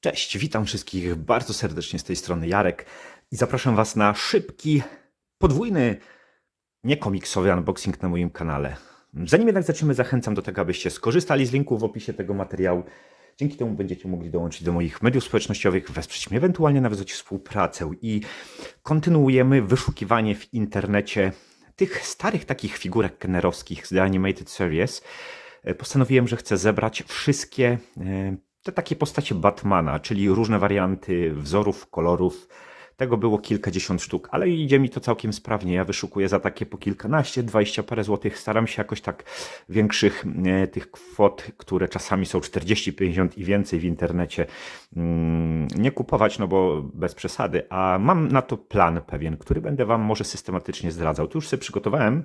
Cześć, witam wszystkich bardzo serdecznie z tej strony Jarek i zapraszam Was na szybki, podwójny, niekomiksowy unboxing na moim kanale. Zanim jednak zaczniemy, zachęcam do tego, abyście skorzystali z linku w opisie tego materiału. Dzięki temu będziecie mogli dołączyć do moich mediów społecznościowych, wesprzeć mnie, ewentualnie nawiązać współpracę i kontynuujemy wyszukiwanie w internecie tych starych takich figurek kenerowskich z The Animated Series. E, Postanowiłem, że chcę zebrać wszystkie e, te takie postacie Batmana, czyli różne warianty wzorów, kolorów. Tego było kilkadziesiąt sztuk, ale idzie mi to całkiem sprawnie. Ja wyszukuję za takie po kilkanaście, dwadzieścia parę złotych. Staram się jakoś tak większych e, tych kwot, które czasami są 40, 50 i więcej w internecie, mm, nie kupować, no bo bez przesady. A mam na to plan pewien, który będę Wam może systematycznie zdradzał. Tu już sobie przygotowałem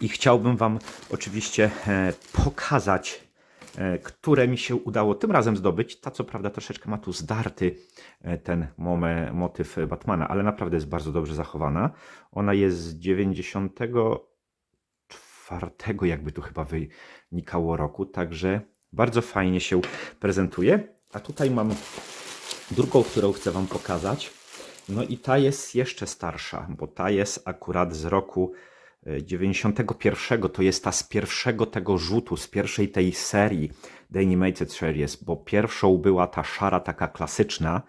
i chciałbym Wam oczywiście e, pokazać które mi się udało tym razem zdobyć. Ta co prawda troszeczkę ma tu zdarty e, ten motyw Batmana, ale naprawdę jest bardzo dobrze zachowana. Ona jest z 94 jakby tu chyba wynikało roku, także bardzo fajnie się prezentuje. A tutaj mam drugą, którą chcę Wam pokazać. No i ta jest jeszcze starsza, bo ta jest akurat z roku e, 91. To jest ta z pierwszego tego rzutu, z pierwszej tej serii The Animated Series, bo pierwszą była ta szara, taka klasyczna.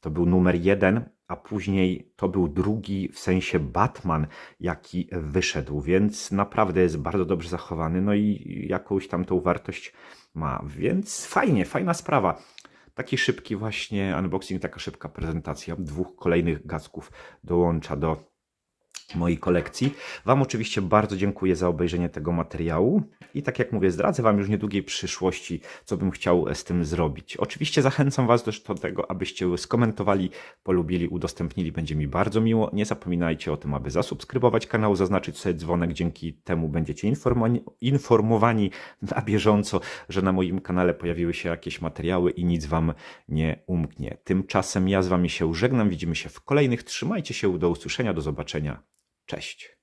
To był numer jeden, a później to był drugi, w sensie Batman, jaki wyszedł, więc naprawdę jest bardzo dobrze zachowany, no i jakąś tam tą wartość ma, więc fajnie, fajna sprawa. Taki szybki właśnie unboxing, taka szybka prezentacja dwóch kolejnych gacków dołącza do mojej kolekcji. Wam oczywiście bardzo dziękuję za obejrzenie tego materiału i tak jak mówię, zdradzę Wam już niedługiej przyszłości, co bym chciał z tym zrobić. Oczywiście zachęcam Was też do tego, abyście skomentowali, polubili, udostępnili, będzie mi bardzo miło. Nie zapominajcie o tym, aby zasubskrybować kanał, zaznaczyć sobie dzwonek, dzięki temu będziecie informowani na bieżąco, że na moim kanale pojawiły się jakieś materiały i nic Wam nie umknie. Tymczasem ja z Wami się żegnam, widzimy się w kolejnych, trzymajcie się, do usłyszenia, do zobaczenia. Cześć.